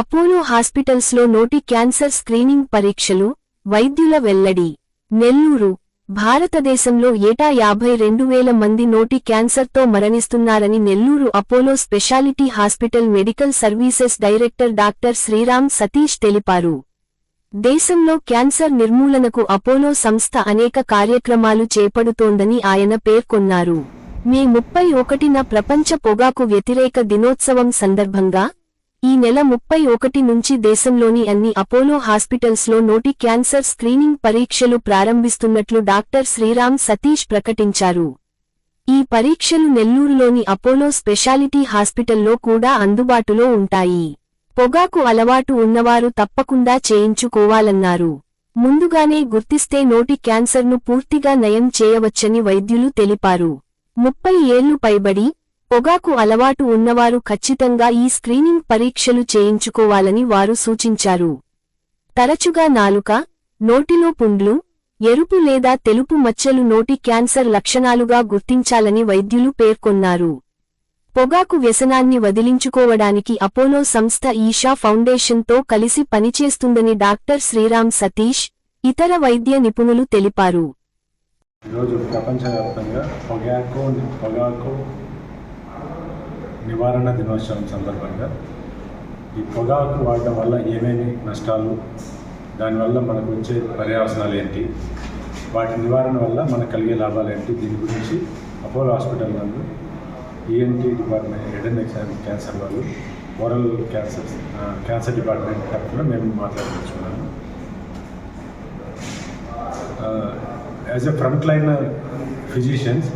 Apollo హాస్పిటల్స్లో నోటి cancer screening పరీక్షలు వైద్యుల వెల్లడి. నెల్లూరు భారతదేశంలో ఏటా యాభై రెండు వేల మంది నోటి క్యాన్సర్తో మరణిస్తున్నారని Nellore Apollo speciality hospital medical services director doctor Sriram Satish తెలిపారు. దేశంలో క్యాన్సర్ నిర్మూలనకు అపోలో సంస్థ అనేక కార్యక్రమాలు చేపడుతోందని ఆయన పేర్కొన్నారు. మే ముప్పై ఒకటిన ప్రపంచ పొగాకు వ్యతిరేక దినోత్సవం సందర్భంగా ఈ నెల ముప్పై ఒకటి నుంచి దేశంలోని అన్ని అపోలో హాస్పిటల్స్లో నోటి క్యాన్సర్ స్క్రీనింగ్ పరీక్షలు ప్రారంభిస్తున్నట్లు డాక్టర్ శ్రీరామ్ సతీష్ ప్రకటించారు. ఈ పరీక్షలు నెల్లూరులోని అపోలో స్పెషాలిటీ హాస్పిటల్లో కూడా అందుబాటులో ఉంటాయి. పొగాకు అలవాటు ఉన్నవారు తప్పకుండా చేయించుకోవాలన్నారు. ముందుగానే గుర్తిస్తే నోటి క్యాన్సర్ను పూర్తిగా నయం చేయవచ్చని వైద్యులు తెలిపారు. ముప్పై ఏళ్ళు పైబడి పొగాకు అలవాటు ఉన్నవారు ఖచ్చితంగా ఈ స్క్రీనింగ్ పరీక్షలు చేయించుకోవాలని వారు సూచించారు. తరచుగా నాలుక నోటిలో పుండ్లు ఎరుపు లేదా తెలుపు మచ్చలు నోటి క్యాన్సర్ లక్షణాలుగా గుర్తించాలని వైద్యులు పేర్కొన్నారు. పొగాకు వ్యసనాన్ని వదిలించుకోవడానికి అపోలో సంస్థ ఈషా ఫౌండేషన్తో కలిసి పనిచేస్తుందని డాక్టర్ శ్రీరామ్ సతీష్ ఇతర వైద్య నిపుణులు తెలిపారు. ఈరోజు ప్రపంచవ్యాప్తంగా పొగాకు పొగాకు నివారణ దినోత్సవం సందర్భంగా ఈ పొగాకు వాడడం వల్ల ఏమేమి నష్టాలు? దానివల్ల మనకు వచ్చే పర్యావసనాలు ఏంటి? వాటి నివారణ వల్ల మనకు కలిగే లాభాలు ఏంటి? దీని గురించి అపోలో హాస్పిటల్ నందు ENT department head and exam cancer వాళ్ళు ఓరల్ క్యాన్సర్ క్యాన్సర్ డిపార్ట్మెంట్ తరఫున మేము మాట్లాడుకుంటున్నాము. As a front line physicians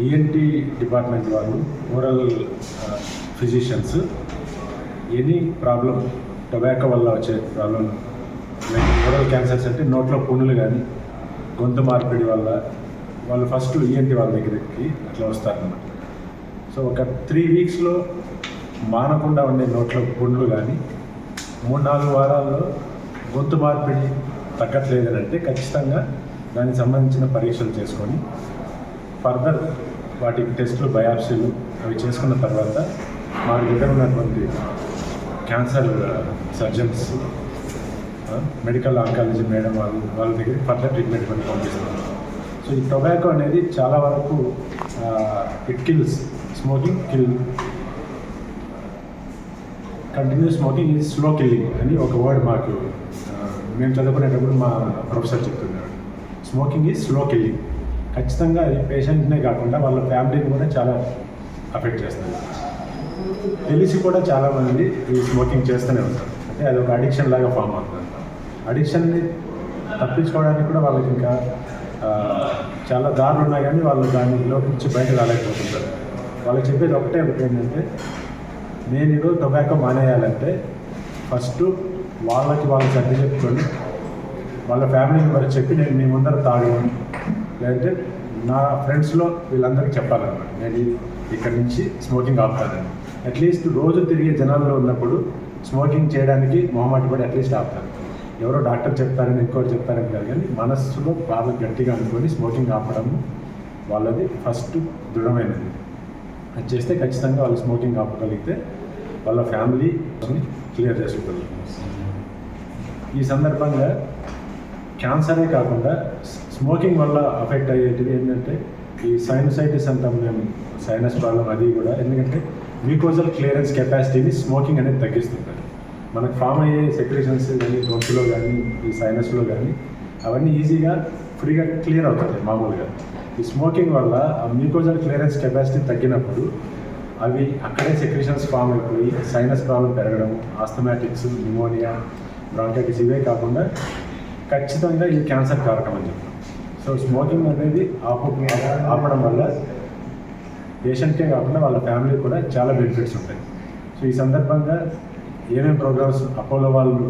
ENT department వాళ్ళు oral physicians any problem tobacco వల్ల వచ్చే ప్రాబ్లం ఓరల్ క్యాన్సర్స్ అంటే నోట్లో పుండ్లు కానీ గొంతు మార్పిడి వల్ల వాళ్ళు ఫస్ట్ ఈఎన్టీ వాళ్ళ దగ్గరికి అట్లా వస్తారన్నమాట. సో ఒక త్రీ వీక్స్లో మానకుండా ఉండే నోట్లో పుండ్లు కానీ మూడు నాలుగు వారాల్లో గొంతు మార్పిడి తగ్గట్లేదని అంటే ఖచ్చితంగా దానికి సంబంధించిన పరీక్షలు చేసుకొని ఫర్దర్ వాటి టెస్టులు బయాప్సీలు అవి చేసుకున్న తర్వాత మా దగ్గర ఉన్నటువంటి cancer surgeons medical oncology madam వాళ్ళు వాళ్ళ దగ్గర ఫర్దర్ ట్రీట్మెంట్ కొన్ని పంపిస్తున్నారు సో ఈ టొబాకో అనేది చాలా వరకు it kills smoking kill continues smoking is slow killing అని ఒక వర్డ్ మాకు మేము చదువుకునేటప్పుడు మా ప్రొఫెసర్ చెప్తున్నాడు స్మోకింగ్ ఈజ్ స్లో కిల్లింగ్ ఖచ్చితంగా అది పేషెంట్నే కాకుండా వాళ్ళ ఫ్యామిలీని కూడా చాలా అఫెక్ట్ చేస్తుంది. తెలిసి కూడా చాలామంది ఈ స్మోకింగ్ చేస్తూనే ఉంటారు. అంటే అది ఒక అడిక్షన్ లాగా ఫామ్ అవుతుంది. అడిక్షన్ని తప్పించుకోవడానికి కూడా వాళ్ళకి ఇంకా చాలా దారులు ఉన్నాయి కానీ వాళ్ళు దానిలో నుంచి బయట రాలేకపోతుంటారు. వాళ్ళకి చెప్పేది ఒకటే ఒకటి ఏంటంటే నేను ఈరోజు టొబాకో మానేయాలంటే ఫస్ట్ వాళ్ళకి వాళ్ళు సర్ది చెప్పుకొని వాళ్ళ ఫ్యామిలీని మెంబర్ చెప్పి నేను మీ ముందర తాగను. లేదంటే నా ఫ్రెండ్స్లో వీళ్ళందరికీ చెప్పాలన్నమాట. నేను ఇక్కడ ఇక్కడి నుంచి స్మోకింగ్ ఆపుతానని అట్లీస్ట్ రోజు తిరిగే జనాల్లో ఉన్నప్పుడు స్మోకింగ్ చేయడానికి మొహమాట పడి అట్లీస్ట్ ఆపుతాను. ఎవరో డాక్టర్ చెప్తారని ఇంకోటి చెప్తారని కాదు కానీ మనస్సులో బాగా గట్టిగా అనుకొని స్మోకింగ్ ఆపడము వాళ్ళది ఫస్ట్ దృఢమైనది. అది చేస్తే ఖచ్చితంగా వాళ్ళు స్మోకింగ్ ఆపగలిగితే వాళ్ళ ఫ్యామిలీ క్లియర్ చేసుకోగలుగుతారు ఈ సందర్భంగా క్యాన్సరే కాకుండా స్మోకింగ్ వల్ల అఫెక్ట్ అయ్యేటివి ఏంటంటే ఈ సైనసైటిస్ అంటాం మేము సైనస్ ప్రాబ్లం అది కూడా. ఎందుకంటే మ్యూకోజల్ క్లియరెన్స్ కెపాసిటీని స్మోకింగ్ అనేది తగ్గిస్తుంటారు మనకు ఫామ్ అయ్యే సెక్రేషన్స్ కానీ గొంతులో కానీ ఈ సైనస్లో కానీ అవన్నీ ఈజీగా ఫ్రీగా క్లియర్ అవుతాయి మామూలుగా. ఈ స్మోకింగ్ వల్ల ఆ మ్యూకోజల్ క్లియరెన్స్ కెపాసిటీ తగ్గినప్పుడు అవి అక్కడే సెక్రేషన్స్ ఫామ్ అయిపోయి సైనస్ ప్రాబ్లం పెరగడం ఆస్థమాటిక్స్ న్యూమోనియా బ్రాంకైటిస్ ఇవే కాకుండా ఖచ్చితంగా ఇది క్యాన్సర్ కారకం అని చెప్పారు సో స్మోకింగ్ అనేది ఆపు ఆపడం వల్ల పేషెంట్కే కాకుండా వాళ్ళ ఫ్యామిలీ కూడా చాలా బెనిఫిట్స్ ఉంటాయి. సో ఈ సందర్భంగా ఏమేమి ప్రోగ్రామ్స్ అపోలో వాళ్ళు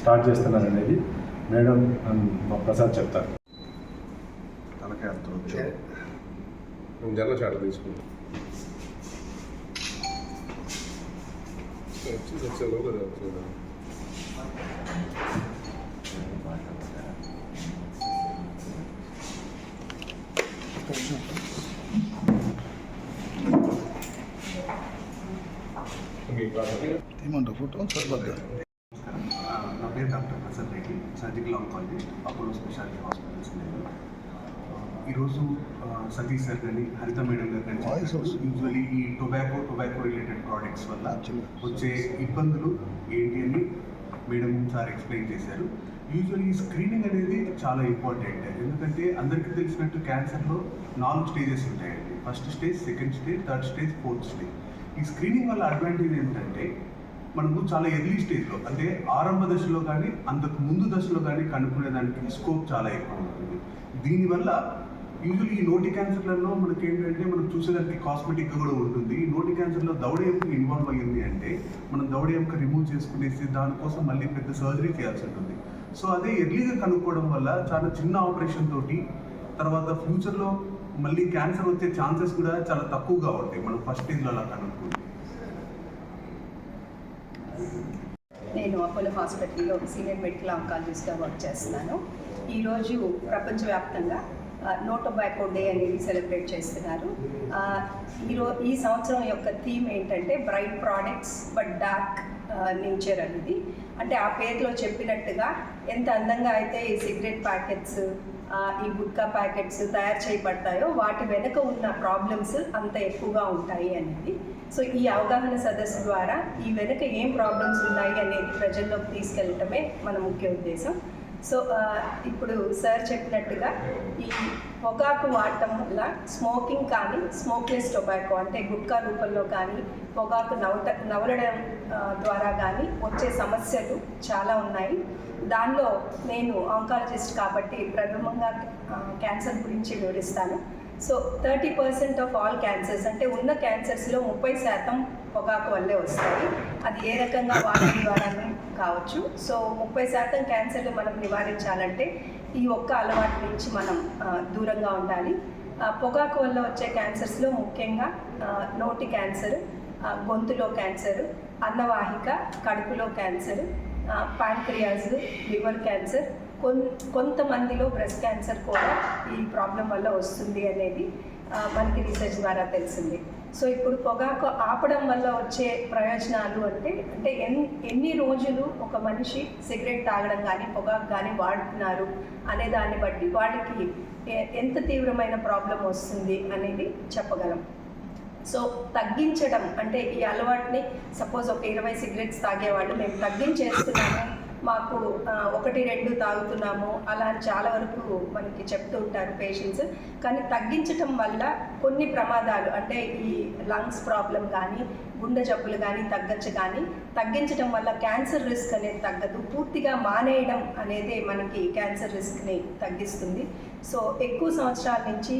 స్టార్ట్ చేస్తున్నారు అనేది మేడం అండ్ మా ప్రసాద్ చెప్తారు. జల్ల చాట తీసుకుంటాం వచ్చి వచ్చే లోపల నమస్కారం ఆ, నా పేరు doctor Prasad Reddy surgical oncologist Apollo speciality hospitals నేను ఈరోజు సతీష్ సార్ కానీ హరిత మేడం గారు కానీ Voice చెప్పినట్టు వస్తుంది. యూజువలీ ఈ టొబాకో టొబాకో రిలేటెడ్ ప్రోడక్ట్స్ వల్ల. వచ్చే ఇబ్బందులు ఏంటి అని మేడం సార్ ఎక్స్ప్లెయిన్ చేశారు. యూజువల్లీ స్క్రీనింగ్ అనేది చాలా ఇంపార్టెంట్ ఎందుకంటే అందరికీ తెలిసినట్టు క్యాన్సర్లో నాలుగు స్టేజెస్ ఉంటాయండి. First stage second stage third stage fourth stage ఈ స్క్రీనింగ్ వల్ల అడ్వాంటేజ్ ఏంటంటే మనము చాలా ఎర్లీ స్టేజ్లో అంటే ఆరంభ దశలో కానీ అంతకు ముందు దశలో కానీ కనుక్కునేదానికి స్కోప్ చాలా ఎక్కువ ఉంటుంది. దీనివల్ల యూజువల్లీ ఈ నోటి క్యాన్సర్లలో మనకి ఏంటంటే మనం చూసేదానికి కాస్మెటిక్గా కూడా ఉంటుంది. ఈ నోటి క్యాన్సర్లో దవడ ఎముక ఇన్వాల్వ్ అయ్యింది అంటే మనం దవడ ఎముక రిమూవ్ చేసుకునేసి దానికోసం మళ్ళీ పెద్ద సర్జరీ చేయాల్సి ఉంటుంది. సో అదే ఎర్లీగా కనుక్కోవడం వల్ల చాలా చిన్న ఆపరేషన్ తోటి తర్వాత ఫ్యూచర్లో మళ్ళీ క్యాన్సర్ వచ్చే ఛాన్సెస్ కూడా చాలా తక్కువగా ఉంటాయి. మనం ఫస్ట్ స్టేజ్లో అలా కనుక్కుంటే. నేను అపోలో హాస్పిటల్లో సీనియర్ మెడికల్ ఆంకాలజిస్ట్గా వర్క్ చేస్తున్నాను. ఈరోజు ప్రపంచవ్యాప్తంగా నో టొబాకో డే అనేది సెలబ్రేట్ చేస్తున్నారు. ఈరో ఈ సంవత్సరం యొక్క థీమ్ ఏంటంటే bright products but dark nature అనేది. అంటే ఆ పేరులో చెప్పినట్టుగా ఎంత అందంగా అయితే ఈ సిగరెట్ ప్యాకెట్స్ ఈ గుట్కా ప్యాకెట్స్ తయారు చేయబడతాయో వాటి వెనుక ఉన్న ప్రాబ్లమ్స్ అంత ఎక్కువగా ఉంటాయి అనేది. సో ఈ అవగాహన సదస్సు ద్వారా ఈ వెనుక ఏం ప్రాబ్లమ్స్ ఉన్నాయి అనేది ప్రజల్లోకి తీసుకెళ్ళటమే మన ముఖ్య ఉద్దేశం. సో ఇప్పుడు సార్ చెప్పినట్టుగా ఈ పొగాకు వాడటం వల్ల స్మోకింగ్ కానీ స్మోక్లెస్ టొబాకో అంటే గుట్కా రూపంలో కానీ పొగాకు నవట నవలడం ద్వారా కానీ వచ్చే సమస్యలు చాలా ఉన్నాయి. దానిలో నేను ఆంకాలజిస్ట్ కాబట్టి ప్రథమంగా క్యాన్సర్ గురించి వివరిస్తాను. So thirty percent of all cancers అంటే ఉన్న క్యాన్సర్స్లో ముప్పై శాతం పొగాకు వల్లే వస్తాయి. అది ఏ రకంగా వాడడం ద్వారానే కావచ్చు. సో ముప్పై శాతం క్యాన్సర్లు మనం నివారించాలంటే ఈ ఒక్క అలవాటు నుంచి మనం దూరంగా ఉండాలి. ఆ, పొగాకు వల్ల వచ్చే క్యాన్సర్స్లో ముఖ్యంగా నోటి క్యాన్సర్ గొంతులో క్యాన్సర్ అన్నవాహిక కడుపులో క్యాన్సర్ ప్యాంక్రియాస్ లివర్ క్యాన్సర్ కొంతమందిలో బ్రెస్ట్ క్యాన్సర్ కూడా ఈ ప్రాబ్లం వల్ల వస్తుంది అనేది మనకి రీసెర్చ్ ద్వారా తెలిసింది. సో ఇప్పుడు పొగాకు ఆపడం వల్ల వచ్చే ప్రయోజనాలు అంటే అంటే ఎన్ ఎన్ని రోజులు ఒక మనిషి సిగరెట్ తాగడం కానీ పొగాకు కానీ వాడుతున్నారు అనే దాన్ని బట్టి వాళ్ళకి ఎ- ఎంత తీవ్రమైన ప్రాబ్లం వస్తుంది అనేది చెప్పగలం. సో తగ్గించడం అంటే ఈ అలవాటుని సపోజ్ ఒక ఇరవై సిగరెట్స్ తాగేవాళ్ళు మేము తగ్గించేస్తున్నాము మాకు ఒకటి రెండు తాగుతున్నాము. అలా అని చాలా వరకు మనకి చెప్తూ ఉంటారు పేషెంట్స్. కానీ తగ్గించటం వల్ల కొన్ని ప్రమాదాలు అంటే ఈ లంగ్స్ ప్రాబ్లం కానీ గుండె జబ్బులు కానీ తగ్గచ్చు. కానీ తగ్గించడం వల్ల క్యాన్సర్ రిస్క్ అనేది తగ్గదు. పూర్తిగా మానేయడం అనేది మనకి క్యాన్సర్ రిస్క్ని తగ్గిస్తుంది. సో ఎక్కువ సంవత్సరాల నుంచి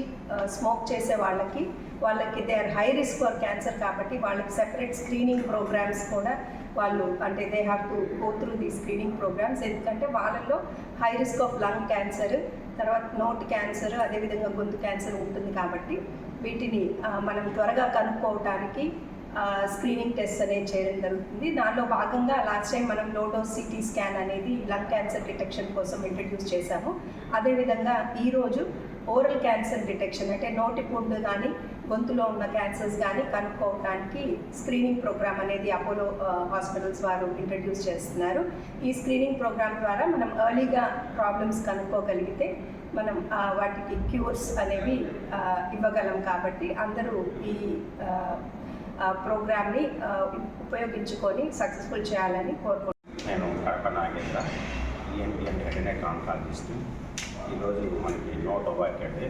స్మోక్ చేసే వాళ్ళకి వాళ్ళకి they are high risk for cancer కాబట్టి వాళ్ళకి సెపరేట్ స్క్రీనింగ్ ప్రోగ్రామ్స్ కూడా వాళ్ళు అంటే they have to go through the screening programmes ఎందుకంటే వాళ్ళల్లో high risk of lung cancer తర్వాత నోట్ క్యాన్సర్ అదేవిధంగా గొంతు క్యాన్సర్ ఉంటుంది కాబట్టి వీటిని మనం త్వరగా కనుక్కోవటానికి స్క్రీనింగ్ టెస్ట్ అనేది చేయడం జరుగుతుంది. దానిలో భాగంగా లాస్ట్ టైం మనం లోడో సిటీ స్కాన్ అనేది లంగ్ క్యాన్సర్ డిటెక్షన్ కోసం ఇంట్రడ్యూస్ చేశాము. అదేవిధంగా ఈరోజు ఓరల్ క్యాన్సర్ డిటెక్షన్ అంటే నోటి పుండు కానీ గొంతులో ఉన్న క్యాన్సర్స్ కానీ కనుక్కోవడానికి స్క్రీనింగ్ ప్రోగ్రామ్ అనేది అపోలో హాస్పిటల్స్ uh, వారు ఇంట్రడ్యూస్ చేస్తున్నారు. ఈ స్క్రీనింగ్ ప్రోగ్రామ్ ద్వారా మనం ఎర్లీగా ప్రాబ్లమ్స్ కనుక్కోగలిగితే మనం వాటికి క్యూర్స్ అనేవి ఇవ్వగలం కాబట్టి అందరూ ఈ ప్రోగ్రామ్ని ఉపయోగించుకొని సక్సెస్ఫుల్ చేయాలని కోరుకుంటున్నాను నేను Kadapa Nagendra ENT and head ఈరోజు మనకి నోట్ అవార్డ్ అంటే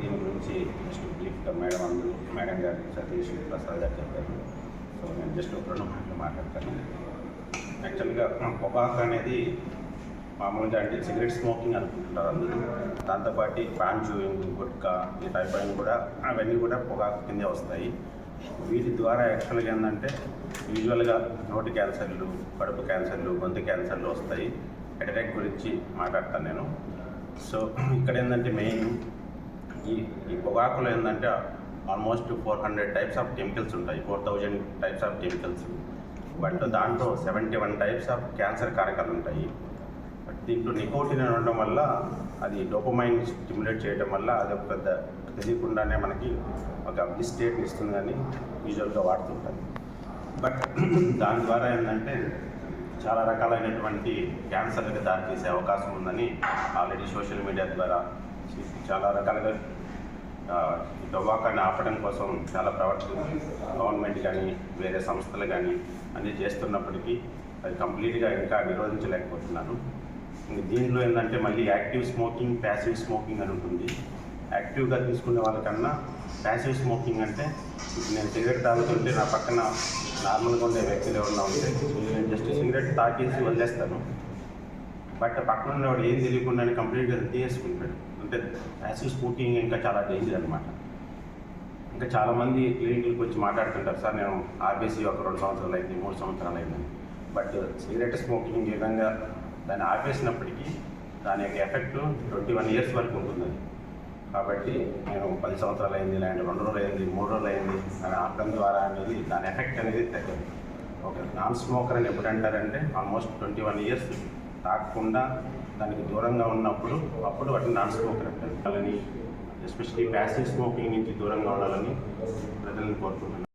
దీని గురించి జస్ట్ బ్రీఫ్గా మేడం అందరూ మేడం గారు సతీష్ ప్రసాద్ గారు చెప్పారు. సో నేను జస్ట్ ఒక రెండు మాటలు మాట్లాడతాను. యాక్చువల్గా పొగాకు అనేది మామూలుగా అంటే సిగరెట్ స్మోకింగ్ అనుకుంటున్నారు అందరూ. దాంతోపాటు పాన్ చూయింగ్ గుట్కా ఈ టైప్ కూడా అవన్నీ కూడా పొగాకు కిందే వస్తాయి. వీటి ద్వారా యాక్చువల్గా ఏంటంటే యూజువల్గా నోటి క్యాన్సర్లు కడుపు క్యాన్సర్లు గొంతు క్యాన్సర్లు వస్తాయి. అటాక్ గురించి మాట్లాడతాను నేను. సో ఇక్కడ ఏంటంటే మెయిన్ ఈ ఈ పొగాకులో ఏంటంటే almost four hundred types of chemicals ఉంటాయి. Four thousand types of chemicals but దాంట్లో seventy one types of cancer కారకాలు ఉంటాయి. బట్ దీంట్లో నికోటిన్ అని ఉండడం వల్ల అది డోపమైన్ స్టిమ్యులేట్ చేయడం వల్ల అది ఒక పెద్ద తెలియకుండానే మనకి ఒక స్టేట్ ఇస్తుంది కానీ యూజువల్గా వాడుతుంటాం బట్ దాని ద్వారా ఏంటంటే చాలా రకాలైనటువంటి క్యాన్సర్లకు దారితీసే అవకాశం ఉందని ఆల్రెడీ సోషల్ మీడియా ద్వారా చాలా రకాలుగా ఆ, ఆపడం కోసం చాలా ప్రవర్తన గవర్నమెంట్ కానీ వేరే సంస్థలు కానీ అన్నీ చేస్తున్నప్పటికీ అది కంప్లీట్గా ఇంకా నిరోధించలేకపోతున్నాను. దీంట్లో ఏంటంటే మళ్ళీ యాక్టివ్ స్మోకింగ్ ప్యాసివ్ స్మోకింగ్ అని ఉంటుంది. యాక్టివ్గా తీసుకునే వాళ్ళకన్నా ప్యాసివ్ స్మోకింగ్ అంటే నేను సిగరెట్ తాగుతుంటే నా పక్కన నార్మల్గా ఉండే వ్యక్తులు ఎవరన్నా ఉంటే నేను జస్ట్ సిగరెట్ తాగేసి వదిలేస్తాను. బట్ పక్కన ఉన్నవాడు ఏం తెలియకుండానే కంప్లీట్గా తీసేసుకుంటాడు అంటే యాసిడ్ స్మోకింగ్ ఇంకా చాలా డేంజర్ అనమాట ఇంకా చాలామంది క్లినిక్లకు వచ్చి మాట్లాడుతుంటారు సార్ నేను ఆర్బీసీ ఒక రెండు సంవత్సరాలు అయింది మూడు సంవత్సరాలు అయింది. బట్ సిగరెట్ స్మోకింగ్ విధంగా దాన్ని ఆపేసినప్పటికీ దాని యొక్క ఎఫెక్ట్ ట్వంటీ వన్ ఇయర్స్ వరకు ఉంటుంది. కాబట్టి నేను పది సంవత్సరాలు అయింది లేదంటే రెండు రోజులు అయింది మూడు రోజులు అయింది అని ఆపడం ద్వారా అనేది దాని ఎఫెక్ట్ అనేది తగ్గదు. ఒక నాన్ స్మోకర్ అని ఎప్పుడు అంటారంటే ఆల్మోస్ట్ ట్వంటీ వన్ ఇయర్స్ తాగకుండా దానికి దూరంగా ఉన్నప్పుడు అప్పుడు వాటిని నాన్ స్మోకర్ అంటారు ఎస్పెషలీ ఎస్పెషల్లీ ప్యాసివ్ స్మోకింగ్ నుంచి దూరంగా ఉండాలని ప్రజలను కోరుకుంటున్నాను.